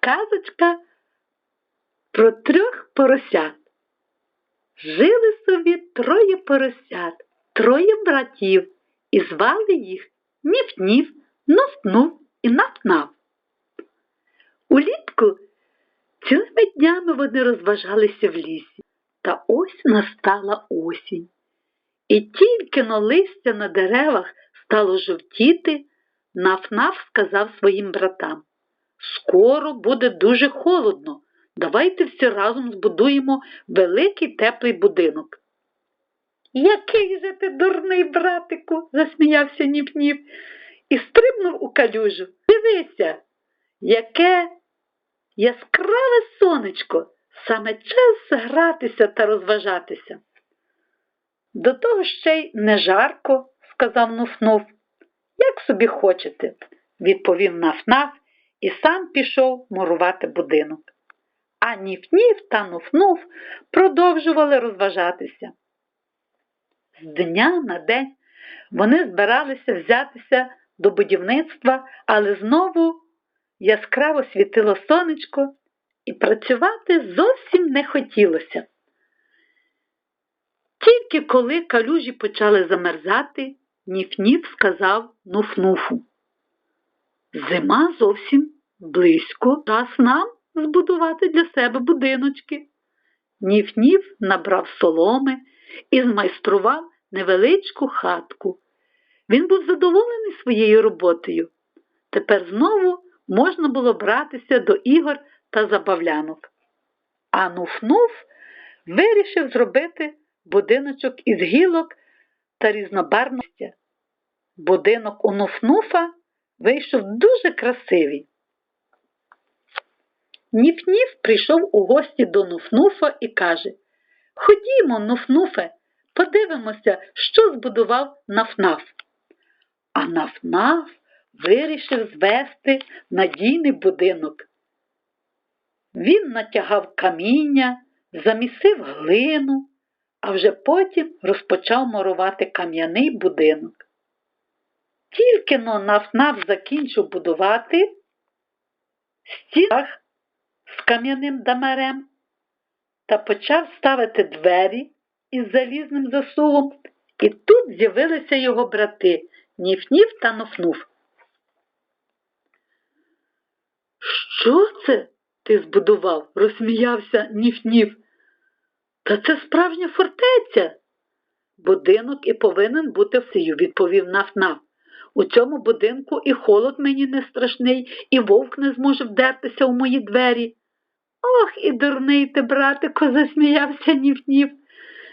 Казочка про трьох поросят. Жили собі троє поросят, троє братів, і звали їх Ніф-Ніф, Нуф-Нуф і Наф-Наф. Улітку цілими днями вони розважалися в лісі, та ось настала осінь. І тільки но листя на деревах стало жовтіти, Наф-Наф сказав своїм братам Скоро буде дуже холодно. Давайте всі разом збудуємо великий теплий будинок. Який же ти дурний, братику, засміявся Ніп-Ніп і стрибнув у калюжу. Дивися, яке яскраве сонечко, саме час гратися та розважатися. До того ще й не жарко, сказав Нуф-Нуф. Як собі хочете, відповів Наф-Наф і сам пішов мурувати будинок. А Ніф-Ніф та Нуф-Нуф продовжували розважатися. З дня на день вони збиралися взятися до будівництва, але знову яскраво світило сонечко, і працювати зовсім не хотілося. Тільки коли калюжі почали замерзати, Ніф-Ніф сказав Нуф-Нуфу. Зима зовсім близько, час нам збудувати для себе будиночки. Ніф-Ніф набрав соломи і змайстрував невеличку хатку. Він був задоволений своєю роботою. Тепер знову можна було братися до ігор та забавлянок. А Нуф-Нуф вирішив зробити будиночок із гілок та різнобарності. Будинок у Нуф-Нуфа вийшов дуже красивий. Ніф-Ніф прийшов у гості до Нуф-Нуфа і каже Ходімо, Нуф-Нуфе, подивимося, що збудував Наф-Наф. А Наф-Наф вирішив звести надійний будинок. Він натягав каміння, замісив глину, а вже потім розпочав мурувати кам'яний будинок. Тільки но Наф-Наф закінчив будувати стінах з кам'яним дамарем та почав ставити двері із залізним засувом, і тут з'явилися його брати Ніф-Ніф та Нуф-Нуф. Що це ти збудував? розсміявся Ніф-Ніф. Та це справжня фортеця. Будинок і повинен бути всею, відповів Наф-Наф. У цьому будинку і холод мені не страшний, і вовк не зможе вдертися у мої двері. Ох, і дурний ти, братику, засміявся Ніф-Ніф.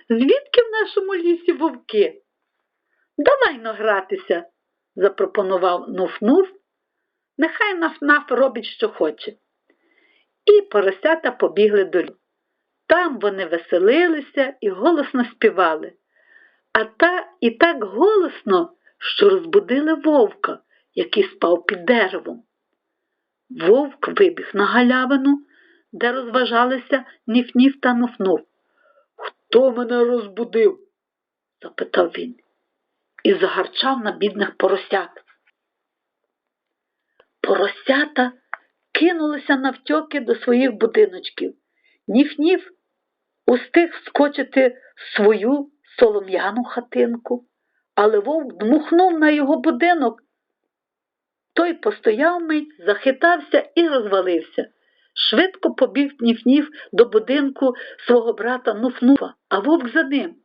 Звідки в нашому лісі вовки? Давай награтися, запропонував Нуф-Нуф. Нехай Наф-Наф робить, що хоче. І поросята побігли до лісу. Там вони веселилися і голосно співали. А та і так голосно, що розбудили вовка, який спав під деревом. Вовк вибіг на галявину, де розважалися Ніф-Ніф та Нуф-Нуф. Хто мене розбудив? запитав він і загарчав на бідних поросят. Поросята кинулися навтьоки до своїх будиночків. Ніф-Ніф устиг скочити в свою солом'яну хатинку, але вовк дмухнув на його будинок. Той постояв мить, захитався і розвалився. Швидко побіг Ніф-Ніф до будинку свого брата Нуф-Нуфа, а вовк за ним.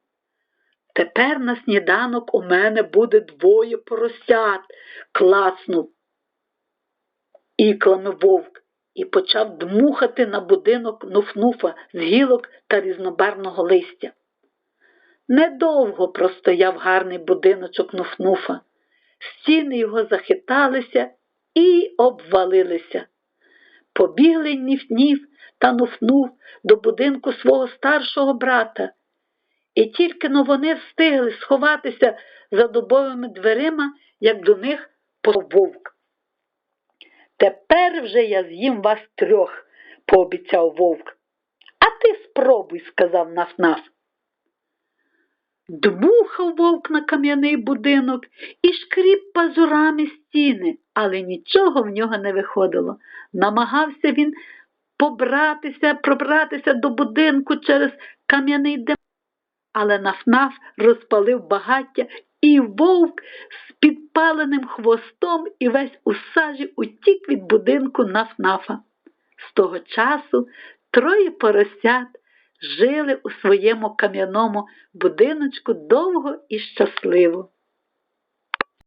Тепер на сніданок у мене буде двоє поросят, класнув іклами вовк і почав дмухати на будинок Нуф-Нуфа з гілок та різнобарного листя. Недовго простояв гарний будиночок Нуф-Нуфа. Стіни його захиталися і обвалилися. Побігли Ніф-Ніф та Нуф-Нуф до будинку свого старшого брата. І тільки но вони встигли сховатися за дубовими дверима, як до них вовк. Тепер вже я з'їм вас трьох, пообіцяв вовк. А ти спробуй, сказав Наф-Наф. Дбухав вовк на кам'яний будинок і шкріп пазурами стіни, але нічого в нього не виходило. Намагався він побратися, пробратися до будинку через кам'яний дим, але нафнаф розпалив багаття, і вовк з підпаленим хвостом і весь у сажі утік від будинку нафнафа. З того часу троє поросят жили у своєму кам'яному будиночку довго і щасливо.